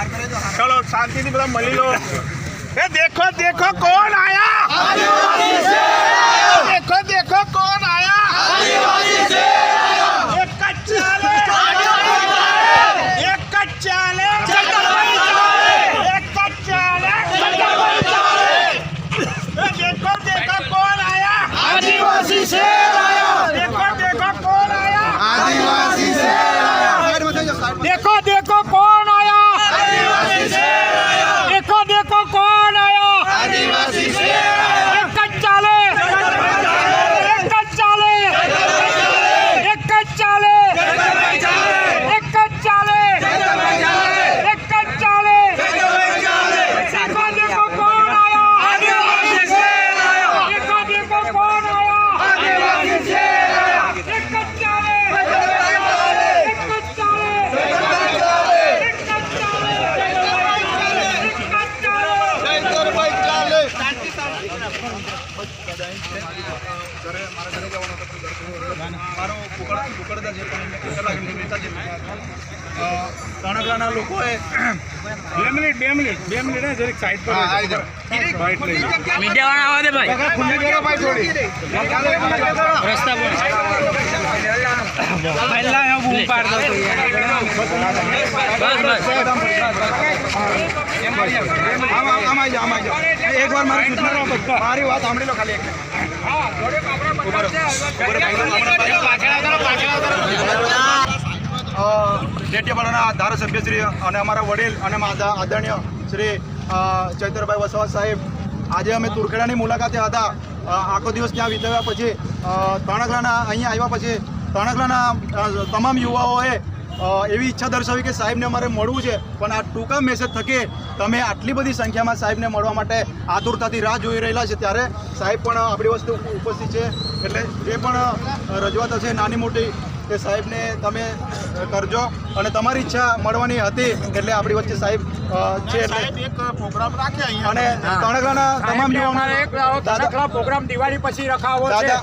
चलो शांति नहीं मतलब पता मिली लो। ए देखो देखो कौन आया? देखो देखो कौन आया? Yeah! મારો પણ નેતા છે અ, લોકોએ બે મિનિટ બે મિનિટ બે મિનિટ ને જરીક સાઈડ પર. મીડિયા વાળા આવા ભાઈ. ખુલ્લી કરો ભાઈ. થોડી રસ્તા પર. પહેલા હું બસ બસ. એક વાર મારી મારી વાત સાંભળી લો ખાલી એક અ, ડેડિયાપાડાના ધારાસભ્યશ્રી અને અમારા વડીલ અને આદરણીય શ્રી ચૈતરભાઈ વસવા સાહેબ. આજે અમે તુરખેડાની મુલાકાતે હતા. આખો દિવસ ત્યાં વિતાવ્યા પછી તણકલાના અહીંયા આવ્યા પછી તણકલાના તમામ યુવાઓએ એવી ઈચ્છા દર્શાવી કે સાહેબને અમારે મળવું છે. પણ આ ટૂંકા મેસેજ થકી તમે આટલી બધી સંખ્યામાં સાહેબને મળવા માટે આતુરતાથી રાહ જોઈ રહેલા છે. ત્યારે સાહેબ પણ આપણી વસ્તુ ઉપસ્થિત છે. એટલે જે પણ રજૂઆત હશે નાની મોટી કે સાહેબને તમે કરજો અને તમારી ઈચ્છા મળવાની હતી એટલે આપણી વચ્ચે સાહેબ છે એક પ્રોગ્રામ રાખે અને તણકલાના તમામ યુવાનો દાદા પ્રોગ્રામ દિવાળી પછી રખાવો દાદા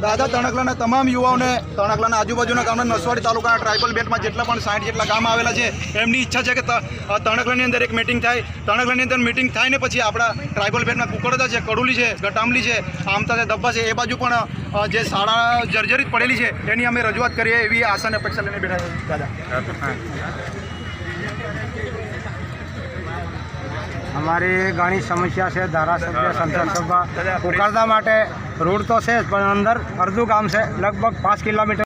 દાદા તણકલાના તમામ યુવાઓને તણકલાના આજુબાજુના ગામના નસવાડી તાલુકાના ટ્રાઇબલ બેલ્ટમાં જેટલા પણ સાઠ જેટલા ગામ આવેલા છે એમની ઈચ્છા છે કે તણકલાની અંદર એક મિટિંગ થાય. તણકલાની અંદર મિટિંગ થાય ને પછી આપણા ટ્રાઇબલ બેલ્ટના કુકડદા છે કડુલી છે ગટામલી છે આમતા છે ધબ્બા છે એ બાજુ પણ જે શાળા જર્જરિત પડેલી છે એની અમે રજૂઆત કરીએ એવી આશા અપેક્ષા લઈને બેઠા દાદા. અમારી ઘણી સમસ્યા છે, ધારાસભ્ય, સંસદસભા ઉકાળવા માટે રોડ તો છે પણ અંદર અડધું ગામ છે, લગભગ પાંચ કિલોમીટર